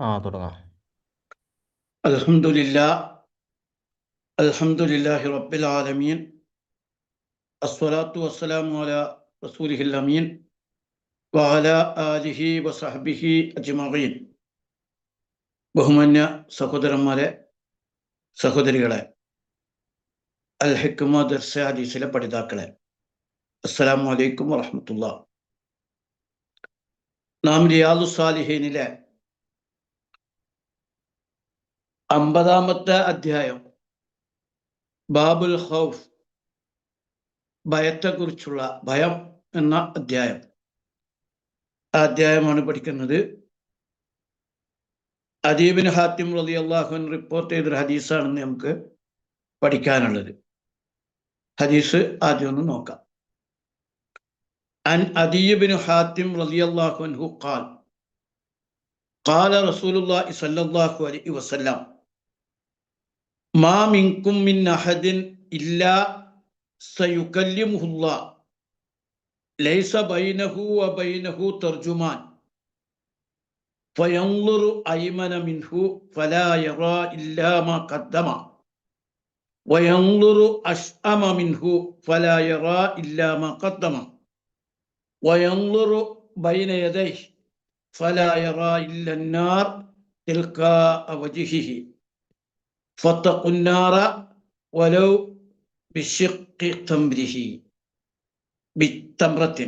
ആ തുടങ്ങാം. ബഹുമാന്യ സഹോദരന്മാരെ സഹോദരികളെ അൽ ഹിക്മ ദർസ ഹദീസിലെ പഠിതാക്കളെ അസ്സലാമു അലൈക്കും വറഹ്മത്തുള്ളാ. നാം റിയാദു സാലിഹീനിലെ അമ്പതാമത്തെ അധ്യായം ബാബുൽ ഖൗഫ് ഭയത്തെക്കുറിച്ചുള്ള ഭയം എന്ന അധ്യായം. ആ അധ്യായമാണ് പഠിക്കുന്നത്. അദീബിൻ ഹാത്തിം റലി അള്ളാഹുൻ റിപ്പോർട്ട് ചെയ്തൊരു ഹദീസാണെന്ന് നമുക്ക് പഠിക്കാനുള്ളത്. ഹദീസ് ആദ്യം ഒന്ന് നോക്കാം. عن أدي بن حاتم رضي الله عنه قال قال رسول الله صلى الله عليه وسلم ما منكم من أحد إلا سيكلمه الله. ليس بينه وبينه ترجمان. فينظر أيمن منه فلا يرى إلا ما قدم. وينظر أشأم منه فلا يرى إلا ما قدم. وينظر بين يديه فلا يرى إلا النار تلقاء وجهه فاتقوا النار ولو بشق تمره بتمرة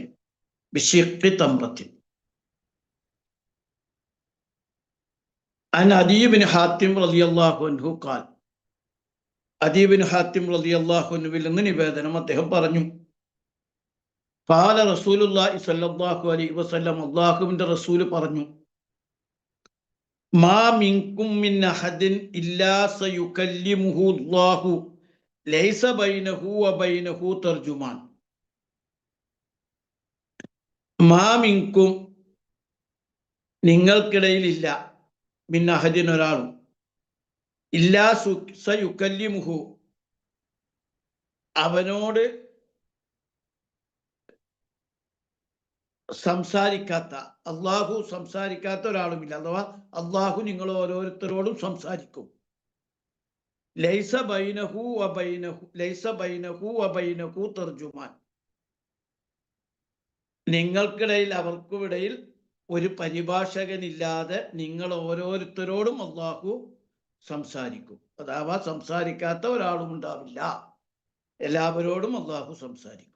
بشق تمرة عن عدي بن حاتم رضي الله عنه قال അദീ ബിൻ ഹാത്തിം റളിയല്ലാഹു അൻഹുവിൽ നിന്ന് നിവേദനം അദ്ദേഹം പറഞ്ഞു പാല റസൂലുല്ലാഹി സല്ലല്ലാഹു അലൈഹി വസല്ലം അള്ളാഹുവിന്റെ റസൂൽ പറഞ്ഞു മാ മിൻകും മിൻ അഹദിൻ ഇല്ലാ സയുകല്ലിമുഹു അല്ലാഹു ലൈസ ബൈനഹു വ ബൈനഹു തർജുമാൻ. മാ മിൻകും നിങ്ങൾക്കിടയിലില്ല മിൻ അഹദിൻ ഒരാളും ഇല്ലാ സയുകല്ലിമുഹു അവനോട് സംസാരിക്കാത്ത അള്ളാഹു സംസാരിക്കാത്ത ഒരാളുമില്ല. അഥവാ അള്ളാഹു നിങ്ങൾ ഓരോരുത്തരോടും സംസാരിക്കും. ലൈസ ബൈനഹു അബൈനഹു ലൈസ ബൈനഹു അബൈനഹു തർജുമാൻ നിങ്ങൾക്കിടയിൽ അവർക്കുമിടയിൽ ഒരു പരിഭാഷകനില്ലാതെ നിങ്ങൾ ഓരോരുത്തരോടും അള്ളാഹു സംസാരിക്കും. അഥവാ സംസാരിക്കാത്ത ഒരാളും ഉണ്ടാവില്ല. എല്ലാവരോടും അള്ളാഹു സംസാരിക്കും.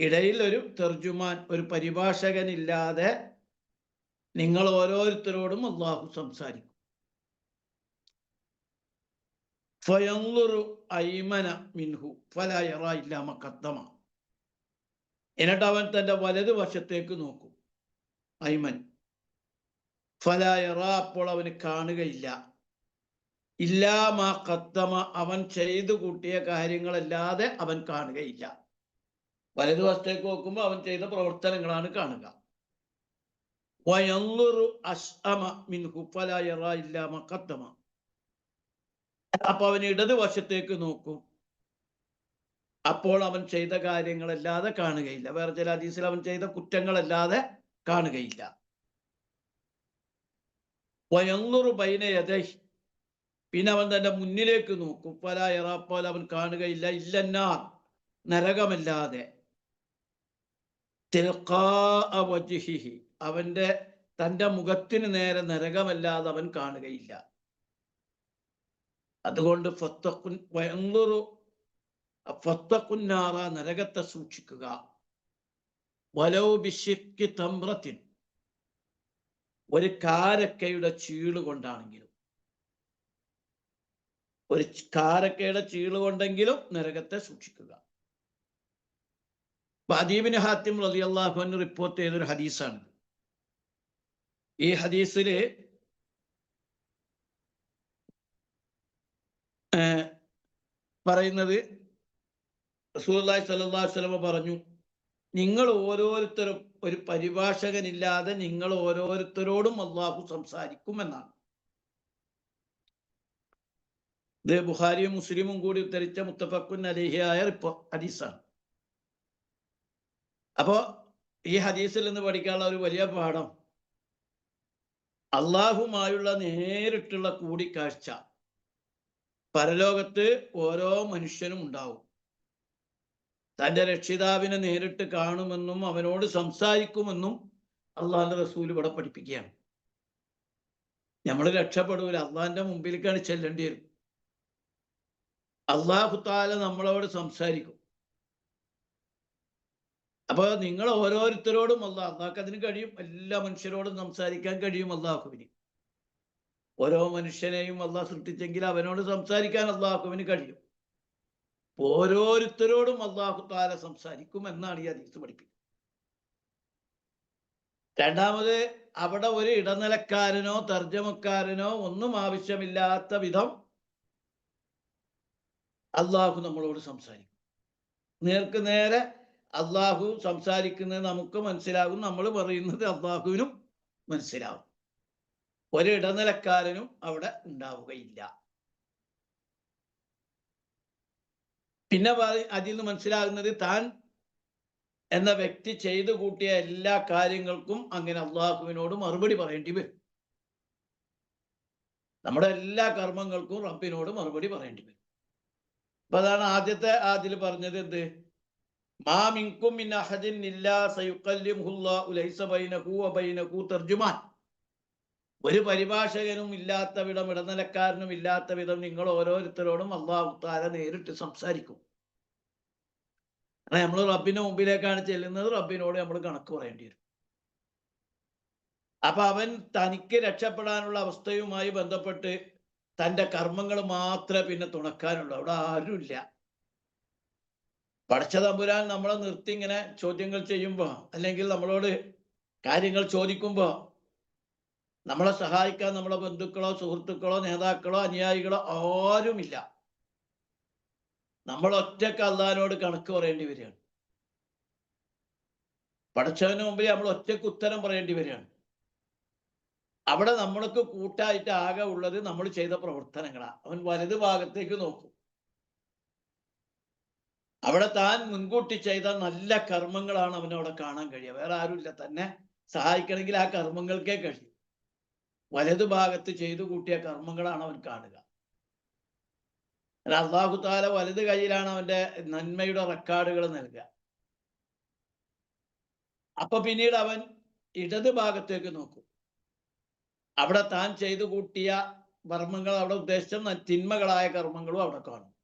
ഇടയിൽ ഒരു തെർജുമാൻ ഒരു പരിഭാഷകനില്ലാതെ നിങ്ങൾ ഓരോരുത്തരോടും അള്ളാഹു സംസാരിക്കും. ഫയൻളുറു ഐമന മിൻഹു ഫല യറ ഇല്ല മക്കത്തമ എന്നിട്ട് അവൻ തന്റെ വലത് വശത്തേക്ക് നോക്കും. ഐമൻ ഫല യറ അപ്പോൾ അവന് കാണുകയില്ല. ഇല്ലാമ കത്തമ അവൻ ചെയ്തു കൂട്ടിയ കാര്യങ്ങളല്ലാതെ അവൻ കാണുകയില്ല. വലതുവശത്തേക്ക് നോക്കുമ്പോൾ അവൻ ചെയ്ത പ്രവർത്തനങ്ങളാണ് കാണുക. അപ്പൊ അവൻ ഇടതുവശത്തേക്ക് നോക്കും. അപ്പോൾ അവൻ ചെയ്ത കാര്യങ്ങളല്ലാതെ കാണുകയില്ല. വേറെ ചില ഹദീസിൽ അവൻ ചെയ്ത കുറ്റങ്ങളല്ലാതെ കാണുകയില്ല. വയങ്ങുറു ബൈന യഥ പിന്നെ അവൻ തന്റെ മുന്നിലേക്ക് നോക്കും. ഫലാ യറാ അപ്പോൾ അവൻ കാണുകയില്ല. ഇല്ലെന്നാ നരകമല്ലാതെ. തിൽഖാഅ വജ്ഹിഹി. അവന്റെ തന്റെ മുഖത്തിന് നേരെ നരകമല്ലാതെ അവൻ കാണുകയില്ല. അതുകൊണ്ട് ഫത്തക്കുൻ വയൻളുറു ഫത്തക്കുന്നാറ നരകത്തെ സൂക്ഷിക്കുക. വലൗ ബിശിക്കി തമ്രത്തിൻ ഒരു കാരക്കയുടെ ചീൾ കൊണ്ടാണെങ്കിലും ഒരു കാരക്കയുടെ ചീൾ കൊണ്ടെങ്കിലും നരകത്തെ സൂക്ഷിക്കുക. അദീബിന് ഹാത്തിം റളിയല്ലാഹു റിപ്പോർട്ട് ചെയ്തൊരു ഹദീസാണ് ഈ ഹദീസിൽ പറയുന്നത് അലൈഹി വസല്ലമ പറഞ്ഞു നിങ്ങൾ ഓരോരുത്തരും ഒരു പരിഭാഷകനില്ലാതെ നിങ്ങൾ ഓരോരുത്തരോടും അള്ളാഹു സംസാരിക്കും എന്നാണ്. ഇത് ബുഖാരിയും മുസ്ലിമും കൂടി ഉദ്ധരിച്ച മുത്തഫക്കുൻ അലിഹിയായ റിപ്പോ ഹദീസാണ്. അപ്പോ ഈ ഹദീസിൽ നിന്ന് പഠിക്കാനുള്ള ഒരു വലിയ പാഠം. അള്ളാഹുമായുള്ള നേരിട്ടുള്ള കൂടിക്കാഴ്ച പരലോകത്ത് ഓരോ മനുഷ്യനും ഉണ്ടാവും. തന്റെ രക്ഷിതാവിനെ നേരിട്ട് കാണുമെന്നും അവനോട് സംസാരിക്കുമെന്നും അള്ളാഹിന്റെ റസൂൽ ഇവിടെ പഠിപ്പിക്കുകയാണ്. നമ്മൾ രക്ഷപ്പെടൂല. അള്ളാഹിന്റെ മുമ്പിലേക്കാണ് ചെല്ലേണ്ടി വരും. അള്ളാഹു താല നമ്മളോട് സംസാരിക്കും. അപ്പൊ നിങ്ങൾ ഓരോരുത്തരോടും അള്ളാഹ് അള്ളാഹ്ക്ക് അതിന് കഴിയും. എല്ലാ മനുഷ്യരോടും സംസാരിക്കാൻ കഴിയും അള്ളാഹുവിന്. ഓരോ മനുഷ്യനെയും അള്ളാഹ് സൃഷ്ടിച്ചെങ്കിൽ അവനോട് സംസാരിക്കാൻ അള്ളാഹുവിന് കഴിയും. ഓരോരുത്തരോടും അള്ളാഹു താല സംസാരിക്കും എന്നാണ് ഈ ഹദീസ് പഠിപ്പിക്കുന്നത്. രണ്ടാമത് അവിടെ ഒരു ഇടനിലക്കാരനോ തർജമക്കാരനോ ഒന്നും ആവശ്യമില്ലാത്ത വിധം അള്ളാഹു നമ്മളോട് സംസാരിക്കും. നേർക്ക് നേരെ അള്ളാഹു സംസാരിക്കുന്നത് നമുക്ക് മനസ്സിലാകും. നമ്മൾ പറയുന്നത് അള്ളാഹുവിനും മനസ്സിലാവും. ഒരിടനിലക്കാരനും അവിടെ ഉണ്ടാവുകയില്ല. പിന്നെ അതിൽ നിന്ന് മനസ്സിലാകുന്നത് താൻ എന്ന വ്യക്തി ചെയ്തു കൂട്ടിയ എല്ലാ കാര്യങ്ങൾക്കും അങ്ങനെ അള്ളാഹുവിനോട് മറുപടി പറയേണ്ടി വരും. നമ്മുടെ എല്ലാ കർമ്മങ്ങൾക്കും റബ്ബിനോട് മറുപടി പറയേണ്ടി വരും. അപ്പൊ അതാണ് ആദ്യത്തെ അതിൽ പറഞ്ഞത് എന്ത്? ഒരു പരിഭാഷകനും ഇല്ലാത്ത വിധം ഇടനിലക്കാരനും ഇല്ലാത്ത വിധം നിങ്ങൾ ഓരോരുത്തരോടും അള്ളാഹു താര നേരിട്ട് സംസാരിക്കും. നമ്മൾ റബ്ബിന്റെ മുമ്പിലേക്കാണ് ചെല്ലുന്നത് റബ്ബിനോട് നമ്മൾ കണക്ക് പറയേണ്ടി വരും. അപ്പൊ അവൻ തനിക്ക് രക്ഷപ്പെടാനുള്ള അവസ്ഥയുമായി ബന്ധപ്പെട്ട് തന്റെ കർമ്മങ്ങൾ മാത്രമേ പിന്നെ തുണക്കാനുള്ളൂ. അവിടെ ആരുമില്ല. പടച്ച തമ്പുരാൻ നമ്മളെ നിർത്തി ഇങ്ങനെ ചോദ്യങ്ങൾ ചെയ്യുമ്പോ അല്ലെങ്കിൽ നമ്മളോട് കാര്യങ്ങൾ ചോദിക്കുമ്പോ നമ്മളെ സഹായിക്കാൻ നമ്മളെ ബന്ധുക്കളോ സുഹൃത്തുക്കളോ നേതാക്കളോ അനുയായികളോ ആരുമില്ല. നമ്മൾ ഒറ്റയ്ക്ക് അള്ളഹാനോട് കണക്ക് പറയേണ്ടി വരികയാണ്. പഠിച്ചവന് മുമ്പിൽ നമ്മൾ ഒറ്റയ്ക്ക് ഉത്തരം പറയേണ്ടി വരികയാണ്. അവിടെ നമ്മൾക്ക് കൂട്ടായിട്ട് ആകെ ഉള്ളത് നമ്മൾ ചെയ്ത പ്രവർത്തനങ്ങളാണ് അവൻ വലത് ഭാഗത്തേക്ക് നോക്കും. അവിടെ താൻ മുൻകൂട്ടി ചെയ്ത നല്ല കർമ്മങ്ങളാണ് അവനവിടെ കാണാൻ കഴിയുക. വേറെ ആരുമില്ല. തന്നെ സഹായിക്കണമെങ്കിൽ ആ കർമ്മങ്ങൾക്കേ കഴിയും. വലതു ഭാഗത്ത് ചെയ്തു കൂട്ടിയ കർമ്മങ്ങളാണ് അവൻ കാണുക. അള്ളാഹു താല വലത് കയ്യിലാണ് അവന്റെ നന്മയുടെ റെക്കോർഡുകൾ നൽകുക. അപ്പൊ പിന്നീട് അവൻ ഇടത് ഭാഗത്തേക്ക് നോക്കും. അവിടെ താൻ ചെയ്തു കൂട്ടിയ കർമ്മങ്ങൾ അവിടെ ഉദ്ദേശിച്ച തിന്മകളായ കർമ്മങ്ങളും അവിടെ കാണും.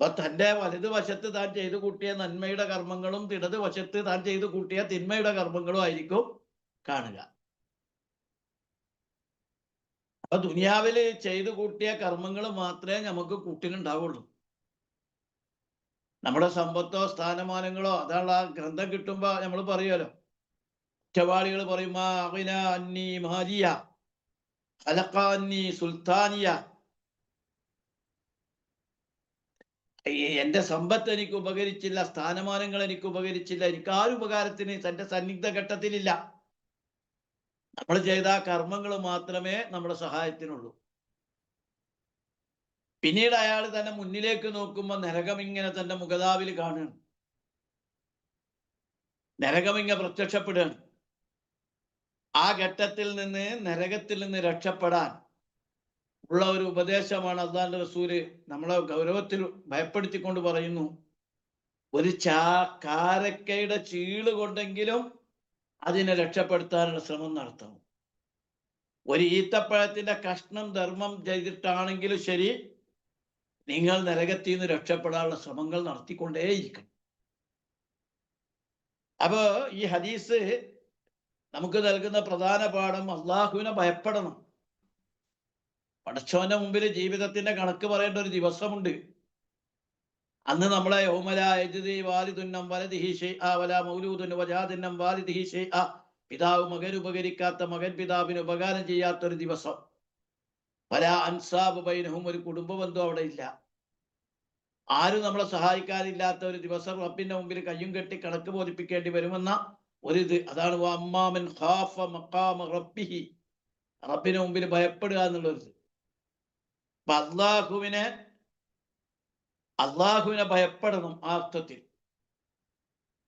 അപ്പൊ തന്റെ വലത് വശത്ത് താൻ ചെയ്തു കൂട്ടിയ നന്മയുടെ കർമ്മങ്ങളും ഇടത് വശത്ത് താൻ ചെയ്തു കൂട്ടിയ തിന്മയുടെ കർമ്മങ്ങളും ആയിരിക്കും കാണുക. അപ്പൊ ദുനിയാവിൽ ചെയ്തു കൂട്ടിയ കർമ്മങ്ങൾ മാത്രമേ നമുക്ക് കൂട്ടിനുണ്ടാവുള്ളൂ. നമ്മുടെ സമ്പത്തോ സ്ഥാനമാനങ്ങളോ അതാണ് ആ ഗ്രന്ഥം കിട്ടുമ്പോ നമ്മൾ പറയുമല്ലോ കുറ്റവാളികൾ പറയും "മാ അഗ്ന അന്നി മാലിയ അലക്കാന്നി സുൽത്താനിയ എന്റെ സമ്പത്ത് എനിക്ക് ഉപകരിച്ചില്ല സ്ഥാനമാനങ്ങൾ എനിക്ക് ഉപകരിച്ചില്ല എനിക്ക് ആരും ഉപകാരത്തിന് തന്റെ സന്നിഗ്ധ ഘട്ടത്തിലില്ല. നമ്മൾ ചെയ്ത കർമ്മങ്ങൾ മാത്രമേ നമ്മുടെ സഹായത്തിനുള്ളൂ. പിന്നീട് അയാൾ തന്നെ മുന്നിലേക്ക് നോക്കുമ്പോൾ നരകം ഇങ്ങനെ തന്റെ മുഖതാവിൽ കാണുകയാണ്. നരകം ഇങ്ങനെ പ്രത്യക്ഷപ്പെടുകയാണ്. ആ ഘട്ടത്തിൽ നിന്ന് നരകത്തിൽ നിന്ന് രക്ഷപ്പെടാൻ ഉള്ള ഒരു ഉപദേശമാണ് അള്ളാന്റെ റസൂൽ. നമ്മളെ ഗൗരവത്തിൽ ഭയപ്പെടുത്തിക്കൊണ്ട് പറയുന്നു ഒരു ചാ കാരക്കയുടെ ചീൾ കൊണ്ടെങ്കിലും അതിനെ രക്ഷപ്പെടുത്താനുള്ള ശ്രമം നടത്തണം. ഒരു ഈത്തപ്പഴത്തിന്റെ കഷ്ണം ധർമ്മം ചെയ്തിട്ടാണെങ്കിലും ശരി നിങ്ങൾ നരകത്തിൽ നിന്ന് രക്ഷപ്പെടാനുള്ള ശ്രമങ്ങൾ നടത്തിക്കൊണ്ടേയിരിക്കണം. അപ്പോ ഈ ഹദീസ് നമുക്ക് നൽകുന്ന പ്രധാന പാഠം അള്ളാഹുവിനെ ഭയപ്പെടണം. പടച്ചോന്റെ മുമ്പിൽ ജീവിതത്തിന്റെ കണക്ക് പറയേണ്ട ഒരു ദിവസമുണ്ട്. അന്ന് നമ്മളെ പിതാവ് മകൻ ഉപകരിക്കാത്ത മകൻ പിതാവിന് ഉപകാരം ചെയ്യാത്ത ഒരു ദിവസം. പല അൻസാബ് ബൈനഹും ഒരു കുടുംബ ബന്ധം അവിടെ ഇല്ല. ആരും നമ്മളെ സഹായിക്കാനില്ലാത്ത ഒരു ദിവസം റബ്ബിന്റെ മുമ്പിൽ കയ്യും കെട്ടി കണക്ക് ബോധിപ്പിക്കേണ്ടി വരുമെന്ന ഒരു ഇത്. അതാണ് അമ്മാമൻ ഖാഫ മഖാമ റബ്ബിഹി. റബ്ബിന് മുമ്പിൽ ഭയപ്പെടുക എന്നുള്ളൊരു അപ്പൊ അള്ളാഹുവിനെ അള്ളാഹുവിനെ ഭയപ്പെടണം ആ അർത്ഥത്തിൽ.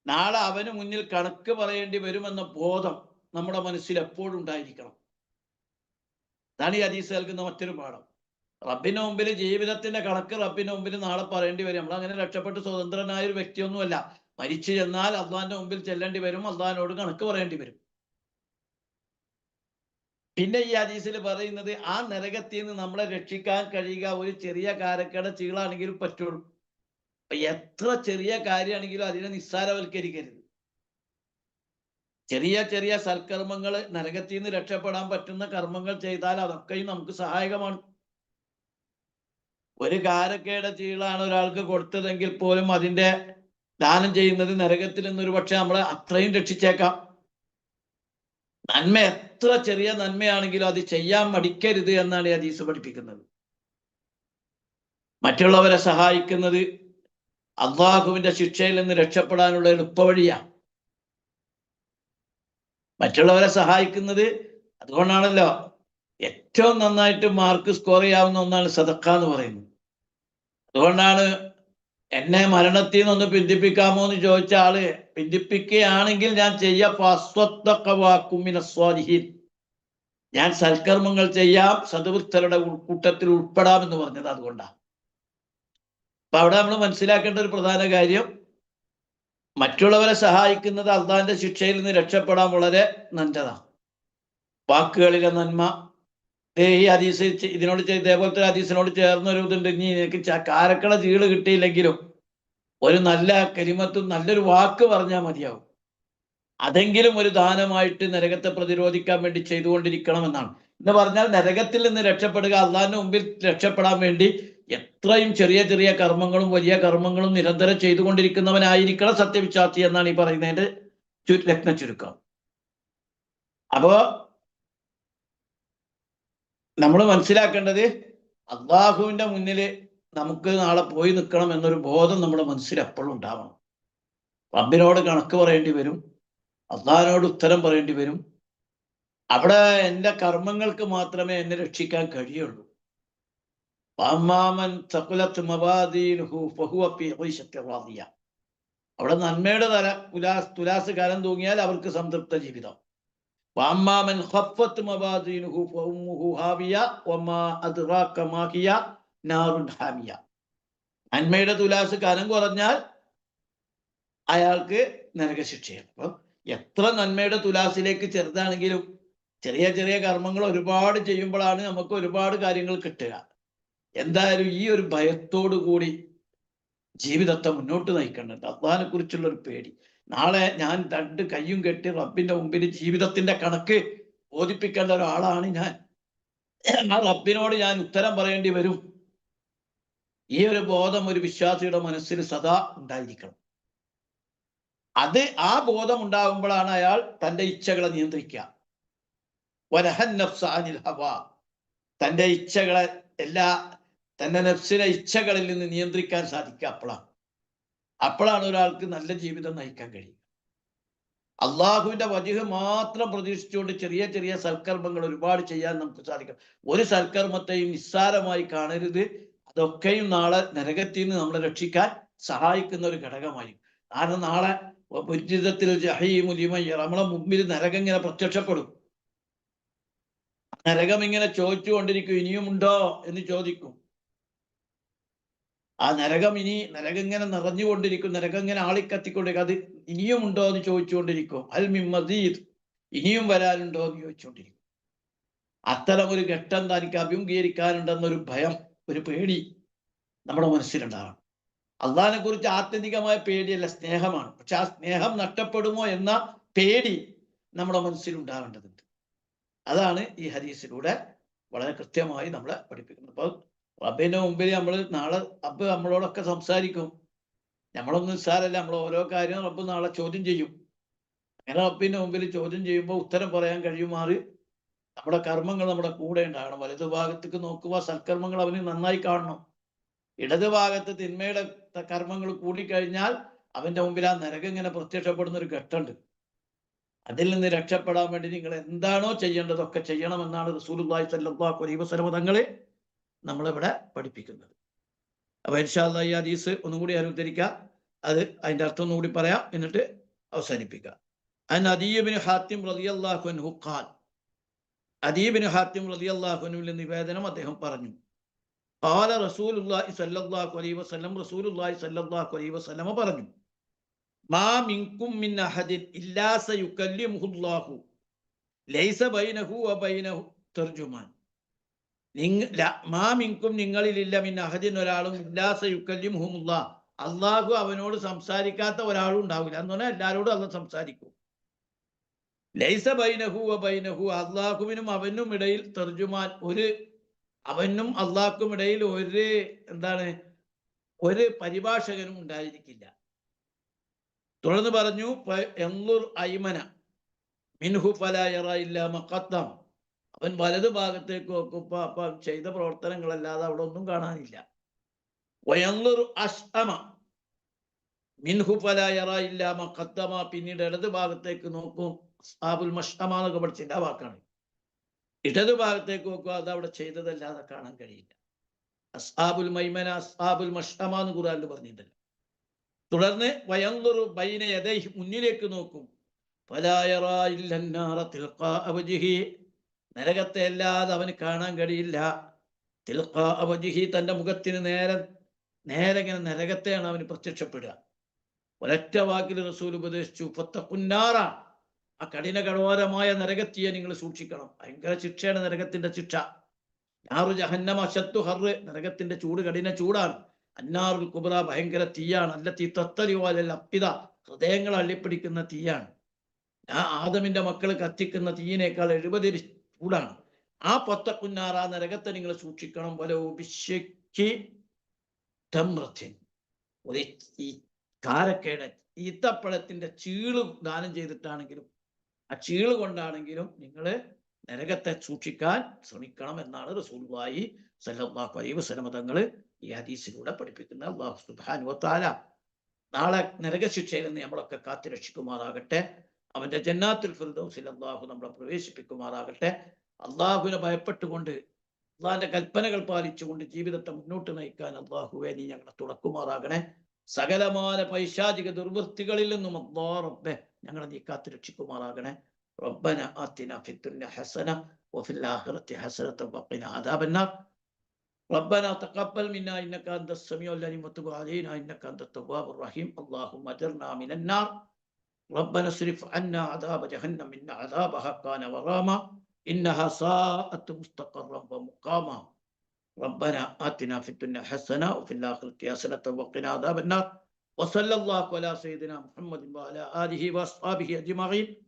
നാളെ അവന് മുന്നിൽ കണക്ക് പറയേണ്ടി വരുമെന്ന ബോധം നമ്മുടെ മനസ്സിൽ എപ്പോഴും ഉണ്ടായിരിക്കണം. അതാണ് ഈ ഹദീസ് നൽകുന്ന മറ്റൊരു പാഠം. റബ്ബിന്റെ മുമ്പിൽ ജീവിതത്തിന്റെ കണക്ക് റബ്ബിന്റെ മുമ്പിൽ നാളെ പറയേണ്ടി വരും. നമ്മൾ അങ്ങനെ രക്ഷപ്പെട്ട് സ്വതന്ത്രനായ ഒരു വ്യക്തിയൊന്നുമല്ല. മരിച്ചു ചെന്നാൽ അള്ളാന്റെ മുമ്പിൽ ചെല്ലേണ്ടി വരും. അള്ളഹാനോട് കണക്ക് പറയേണ്ടി വരും. പിന്നെ ഈ ഹദീസിൽ പറയുന്നത് ആ നരകത്തിൽ നിന്ന് നമ്മളെ രക്ഷിക്കാൻ കഴിയുക ഒരു ചെറിയ കാരക്കട ചീളാണെങ്കിലും പറ്റുള്ളൂ. എത്ര ചെറിയ കാര്യമാണെങ്കിലും അതിനെ നിസ്സാരവൽക്കരിക്കരുത്. ചെറിയ ചെറിയ സൽക്കർമ്മങ്ങൾ നരകത്തിൽ നിന്ന് രക്ഷപ്പെടാൻ പറ്റുന്ന കർമ്മങ്ങൾ ചെയ്താൽ അതൊക്കെയും നമുക്ക് സഹായകമാണ്. ഒരു കാരക്കയുടെ ചീളാണ് ഒരാൾക്ക് കൊടുത്തതെങ്കിൽ പോലും അതിന്റെ ദാനം ചെയ്യുന്നത് നരകത്തിൽ നിന്ന് ഒരു പക്ഷെ നമ്മളെ അത്രയും രക്ഷിച്ചേക്കാം. നന്മ എത്ര ചെറിയ നന്മയാണെങ്കിലും അത് ചെയ്യാൻ മടിക്കരുത് എന്നാണ് ഈ ഹദീസ് പഠിപ്പിക്കുന്നത്. മറ്റുള്ളവരെ സഹായിക്കുന്നത് അള്ളാഹുവിന്റെ ശിക്ഷയിൽ നിന്ന് രക്ഷപ്പെടാനുള്ള എളുപ്പവഴിയാണ് മറ്റുള്ളവരെ സഹായിക്കുന്നത് അതുകൊണ്ടാണല്ലോ ഏറ്റവും നന്നായിട്ട് മാർക്ക് സ്കോർ ചെയ്യാവുന്ന ഒന്നാണ് സദക്ക എന്ന് പറയുന്നത്. അതുകൊണ്ടാണ് എന്നെ മരണത്തിൽ നിന്ന് പിന്തിപ്പിക്കാമോ എന്ന് ചോദിച്ച ആൾ പിന്തിപ്പിക്കുകയാണെങ്കിൽ ഞാൻ ചെയ്യാസ്വാദിഹീൻ ഞാൻ സൽക്കർമ്മങ്ങൾ ചെയ്യാം സതുവൃത്തരുടെ കൂട്ടത്തിൽ ഉൾപ്പെടാമെന്ന് പറഞ്ഞത് അതുകൊണ്ടാണ് അപ്പൊ അവിടെ നമ്മൾ മനസ്സിലാക്കേണ്ട ഒരു പ്രധാന കാര്യം മറ്റുള്ളവരെ സഹായിക്കുന്നത് അള്ളാഹിന്റെ ശിക്ഷയിൽ നിന്ന് രക്ഷപ്പെടാൻ വളരെ നല്ലതാണ് വാക്കുകളിലെ നന്മ ഈ ഹദീസ് ഇതിനോട് ഇതേപോലെ ഇതേപോലത്തെ ഹദീസിനോട് ചേർന്ന ഒരു ഇതുണ്ട്. ഇനി നിനക്ക് കാരക്കള ചീൾ കിട്ടിയില്ലെങ്കിലും ഒരു നല്ല കരിമത്തും നല്ലൊരു വാക്ക് പറഞ്ഞാൽ മതിയാവും. അതെങ്കിലും ഒരു ദാനമായിട്ട് നരകത്തെ പ്രതിരോധിക്കാൻ വേണ്ടി ചെയ്തുകൊണ്ടിരിക്കണം എന്നാണ് എന്ന് പറഞ്ഞാൽ നരകത്തിൽ നിന്ന് രക്ഷപ്പെടുക അള്ളാഹിന്റെ മുമ്പിൽ രക്ഷപ്പെടാൻ വേണ്ടി എത്രയും ചെറിയ ചെറിയ കർമ്മങ്ങളും വലിയ കർമ്മങ്ങളും നിരന്തരം ചെയ്തുകൊണ്ടിരിക്കുന്നവനായിരിക്കണം സത്യവിശ്വാസി എന്നാണ് ഈ പറയുന്നതിന്റെ രത്ന ചുരുക്കം അപ്പോ നമ്മൾ മനസ്സിലാക്കേണ്ടത് അള്ളാഹുവിന്റെ മുന്നിൽ നമുക്ക് നാളെ പോയി നിൽക്കണം എന്നൊരു ബോധം നമ്മുടെ മനസ്സിൽ എപ്പോഴും ഉണ്ടാവണം. റബ്ബിനോട് കണക്ക് പറയേണ്ടി വരും. അള്ളാഹിനോട് ഉത്തരം പറയേണ്ടി വരും. അവിടെ എന്റെ കർമ്മങ്ങൾക്ക് മാത്രമേ എന്നെ രക്ഷിക്കാൻ കഴിയുള്ളൂ. അവിടെ നന്മയുടെ തല തുലാസ് തുലാസ് കരം തൂങ്ങിയാൽ അവർക്ക് സംതൃപ്ത ജീവിതം. ഹാവിയ വമാ നന്മയുടെ തുലാസ് കനം കുറഞ്ഞാൽ അയാൾക്ക് നരകശിക്ഷയാണ്. അപ്പം എത്ര നന്മയുടെ തുലാസിലേക്ക് ചെറുതാണെങ്കിലും ചെറിയ ചെറിയ കർമ്മങ്ങൾ ഒരുപാട് ചെയ്യുമ്പോഴാണ് നമുക്ക് ഒരുപാട് കാര്യങ്ങൾ കിട്ടുക. എന്തായാലും ഈ ഒരു ഭയത്തോടു കൂടി ജീവിതത്തെ മുന്നോട്ട് നയിക്കേണ്ടത് അള്ളഹാനെ കുറിച്ചുള്ള ഒരു പേടി. നാളെ ഞാൻ രണ്ട് കയ്യും കെട്ടി റബ്ബിന്റെ മുമ്പിൽ ജീവിതത്തിന്റെ കണക്ക് ബോധിപ്പിക്കേണ്ട ഒരാളാണ് ഞാൻ. ആ റബ്ബിനോട് ഞാൻ ഉത്തരം പറയേണ്ടി വരും. ഈ ഒരു ബോധം ഒരു വിശ്വാസിയുടെ മനസ്സിൽ സദാ ഉണ്ടായിരിക്കണം. അത് ആ ബോധം ഉണ്ടാകുമ്പോഴാണ് അയാൾ തന്റെ ഇച്ഛകളെ നിയന്ത്രിക്കുക. തന്റെ തന്റെ ഇച്ഛകളെ എല്ലാ തന്റെ നഫ്സിലെ ഇച്ഛകളിൽ നിന്ന് നിയന്ത്രിക്കാൻ സാധിക്കുക അപ്പോഴാണ്. അപ്പോഴാണ് ഒരാൾക്ക് നല്ല ജീവിതം നയിക്കാൻ കഴിയുക. അള്ളാഹുവിന്റെ വജുഹ് മാത്രം പ്രതീക്ഷിച്ചുകൊണ്ട് ചെറിയ ചെറിയ സൽക്കർമ്മങ്ങൾ ഒരുപാട് ചെയ്യാൻ നമുക്ക് സാധിക്കും ഒരു സൽക്കർമ്മത്തെയും നിസ്സാരമായി കാണരുത്. അതൊക്കെയും നാളെ നരകത്തിൽ നിന്ന് നമ്മളെ രക്ഷിക്കാൻ സഹായിക്കുന്ന ഒരു ഘടകമായിരിക്കും. കാരണം നാളെ ഉജ്ജിതത്തിൽ നമ്മളെ മുമ്പിൽ നരകം ഇങ്ങനെ പ്രത്യക്ഷപ്പെടും. നരകം ഇങ്ങനെ ചോദിച്ചുകൊണ്ടിരിക്കും ഇനിയുമുണ്ടോ? എന്ന് ചോദിക്കും. ആ നരകം ഇനി നരകം ഇങ്ങനെ നിറഞ്ഞുകൊണ്ടിരിക്കും നരകം ഇങ്ങനെ ആളിക്കത്തിക്കൊണ്ടിരിക്കും. അത് ഇനിയും ഉണ്ടോ എന്ന് ചോദിച്ചുകൊണ്ടിരിക്കും. അൽ മിമ്മദീദ് മദീദ് ഇനിയും വരാനുണ്ടോ എന്ന് ചോദിച്ചുകൊണ്ടിരിക്കും. അത്തരം ഒരു ഘട്ടം തനിക്ക് അഭിമുഖീകരിക്കാനുണ്ടെന്നൊരു ഭയം ഒരു പേടി നമ്മുടെ മനസ്സിലുണ്ടാവണം. അള്ളാഹിനെ കുറിച്ച് ആത്യന്തികമായ പേടിയല്ല സ്നേഹമാണ്. പക്ഷെ ആ സ്നേഹം നഷ്ടപ്പെടുമോ എന്ന പേടി നമ്മുടെ മനസ്സിൽ ഉണ്ടാവേണ്ടതുണ്ട് അതാണ് ഈ ഹദീസിലൂടെ വളരെ കൃത്യമായി നമ്മളെ പഠിപ്പിക്കുന്നത്. അപ്പൊ റബ്ബിന്റെ മുമ്പിൽ നമ്മൾ നാളെ അബ്ബ് നമ്മളോടൊക്കെ സംസാരിക്കും. നമ്മളൊന്നും നിസ്സാരല്ല നമ്മൾ ഓരോ കാര്യവും റബ്ബ് നാളെ ചോദ്യം ചെയ്യും. അങ്ങനെ റബ്ബിന്റെ മുമ്പിൽ ചോദ്യം ചെയ്യുമ്പോൾ ഉത്തരം പറയാൻ കഴിയുമാറ് നമ്മുടെ കർമ്മങ്ങൾ നമ്മുടെ കൂടെ ഉണ്ടാകണം. വലതു ഭാഗത്തേക്ക് നോക്കുമ്പോൾ സൽക്കർമ്മങ്ങൾ അവന് നന്നായി കാണണം. ഇടത് ഭാഗത്ത് തിന്മയുടെ കർമ്മങ്ങൾ കൂടിക്കഴിഞ്ഞാൽ അവന്റെ മുമ്പിൽ ആ നരകം ഇങ്ങനെ പ്രത്യക്ഷപ്പെടുന്ന ഒരു ഘട്ടമുണ്ട്. അതിൽ നിന്ന് രക്ഷപ്പെടാൻ വേണ്ടി നിങ്ങൾ എന്താണോ ചെയ്യേണ്ടതൊക്കെ ചെയ്യണമെന്നാണ് സ്വല്ലല്ലാഹു അലൈഹി വസല്ലം തങ്ങളെ നമ്മളിവിടെ പഠിപ്പിക്കുന്നത്? അപ്പൊ ഇൻഷാല്ല ഈ ഹദീസ് ഒന്നും കൂടി അനുദ്ധരിക്കുക അത് അതിന്റെ അർത്ഥം ഒന്നും കൂടി പറയാം. എന്നിട്ട് അവസാനിപ്പിക്കുക അതിന് അദീബിന് ഹാത്തിം റലി അള്ളാഹുൻഹു അദീബിന് ഹാത്തിം റലി അള്ളാഹുനുവിലെ നിവേദനം അദ്ദേഹം പറഞ്ഞു. പാല റസൂൽ സല്ലല്ലാഹു അലൈഹി വസല്ലം റസൂലുല്ലാഹി സല്ലല്ലാഹു അലൈഹി പറഞ്ഞു. മാ മിൻകും ഇല്ലാ ലൈസ ബൈനഹു വ ബൈനഹു. തർജുമാൻ മിൻകും നിങ്ങളിലില്ല മിൻ അഹദിൻ ഒരാളും ഇല്ലാ ഹുമുല്ല അള്ളാഹു അവനോട് സംസാരിക്കാത്ത ഒരാളും ഉണ്ടാവില്ല. എന്ന് പറഞ്ഞാൽ എല്ലാവരോടും അല്ല സംസാരിക്കും. ലൈസ ബൈനഹു ബൈനഹു. അള്ളാഹുവിനും അവനും ഇടയിൽ തെർജുമാൻ ഒരു അവനും അള്ളാഹുക്കും ഇടയിൽ ഒരു എന്താണ് ഒരു പരിഭാഷകനും ഉണ്ടായിരിക്കില്ല. തുടർന്ന് പറഞ്ഞു എന്നുർ അയ്മന മിൻഹു ഫലാ ഇല്ല മക്കത്തം അവൻ വലത് ഭാഗത്തേക്ക് നോക്കുമ്പോ അപ്പൊ ചെയ്ത പ്രവർത്തനങ്ങളല്ലാതെ അവിടെ ഒന്നും കാണാനില്ല. വയങ്ങുറു മക്കത്തമ പിന്നീട് ഇടത് ഭാഗത്തേക്ക് നോക്കും സാബുൽ മഷ്ടമ എന്നൊക്കെ പഠിച്ചിട്ട് ആ വാക്കാണ്. ഇടത് ഭാഗത്തേക്ക് നോക്കുക അത് അവിടെ ചെയ്തതല്ലാതെ കാണാൻ കഴിയില്ല. അസ്ഹാബുൽ മൈമന അസ്ഹാബുൽ മഷ്ടമ എന്ന് ഖുറാനിൽ പറഞ്ഞിട്ടില്ല തുടർന്ന് വയങ്ങുറു ബൈന യദൈഹി മുന്നിലേക്ക് നോക്കും. ഫലായറ തിൽക്കാ അവജിഹി. നരകത്തെ അല്ലാതെ അവന് കാണാൻ കഴിയില്ല. തിൽഖാ വജിഹി തന്റെ മുഖത്തിന് നേരെ നേരെ ഇങ്ങനെ നരകത്തെയാണ് അവന് പ്രത്യക്ഷപ്പെടുക. ഒരൊറ്റ വാക്കിൽ റസൂൽ ഉപദേശിച്ചു ഫത്തഖുന്നാറ ആ കഠിന കടോരമായ നരകത്തിയെ നിങ്ങൾ സൂക്ഷിക്കണം. ഭയങ്കര ശിക്ഷയാണ് നരകത്തിന്റെ ശിക്ഷ. ഞാറു ജഹന്നമ ശത്തു ഹറ് നരകത്തിന്റെ ചൂട് കഠിന ചൂടാണ്. അന്നാറുൽ കുബ്ര ഭയങ്കര തീയാണ്. അല്ല തീ തത്തലിവാലല്ല അപ്പിത. ഹൃദയങ്ങൾ അള്ളിപ്പിടിക്കുന്ന തീയാണ്. ആ ആദമിന്റെ മക്കൾ കത്തിക്കുന്ന തീയിനേക്കാൾ എഴുപത് ചൂടാണ് ആ പൊത്തക്കുന്നാറ നരകത്തെ നിങ്ങൾ സൂക്ഷിക്കണം. പോലെ ഉപിശയ്ക്ക് തമ്രത്തിൻ. ഒരു ഈ കാരക്കേട് ഈത്തപ്പഴത്തിന്റെ ചീൾ ദാനം ചെയ്തിട്ടാണെങ്കിലും ആ ചീൾ കൊണ്ടാണെങ്കിലും നിങ്ങൾ നരകത്തെ സൂക്ഷിക്കാൻ ശ്രമിക്കണം എന്നാണ് റസൂൽവായി വസല്ലമ തങ്ങൾ ഈ ഹദീസിലൂടെ പഠിപ്പിക്കുന്ന അള്ളാഹു സുബാനുവത്താല നാളെ നരകശിക്ഷയിൽ നിന്ന് നമ്മളൊക്കെ കാത്തു രക്ഷിക്കുമാറാകട്ടെ അവന്റെ ജന്നാത്തുൽ ഫിർദൗസിൽ അള്ളാഹു നമ്മളെ പ്രവേശിപ്പിക്കുമാറാകട്ടെ അള്ളാഹുവിനെ ഭയപ്പെട്ടുകൊണ്ട് അള്ളാഹിന്റെ കൽപ്പനകൾ പാലിച്ചുകൊണ്ട് ജീവിതത്തെ മുന്നോട്ട് നയിക്കാൻ അള്ളാഹുവെ നീ ഞങ്ങളെ തുറക്കുമാറാകണേ സകലമായ പൈശാചിക ദുർവൃത്തികളിൽ നിന്നും അള്ളാ റബ്ബെ ഞങ്ങളെ നീ കാത്തു രക്ഷിക്കുമാറാകണേ ربنا آتنا في الدنيا حسنة وفي الآخرة حسنة وقنا عذاب النار ربنا تقبل منا إنك أنت السميع العليم وتب علينا إنك أنت التواب الرحيم اللهم أجرنا من النار ربنا اصرف عنا عذاب جهنم إن عذابها كان غراما إنها ساءت مستقرا ومقاما. ربنا آتنا في الدنيا حسنة وفي الآخرة حسنة وقنا عذاب النار. وصلى الله على سيدنا محمد وعلى آله وأصحابه أجمعين.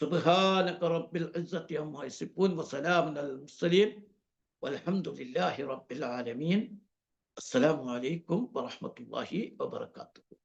سبحانك رب العزة عما يصفون وسلام على المرسلين. والحمد لله رب العالمين. السلام عليكم ورحمة الله وبركاته.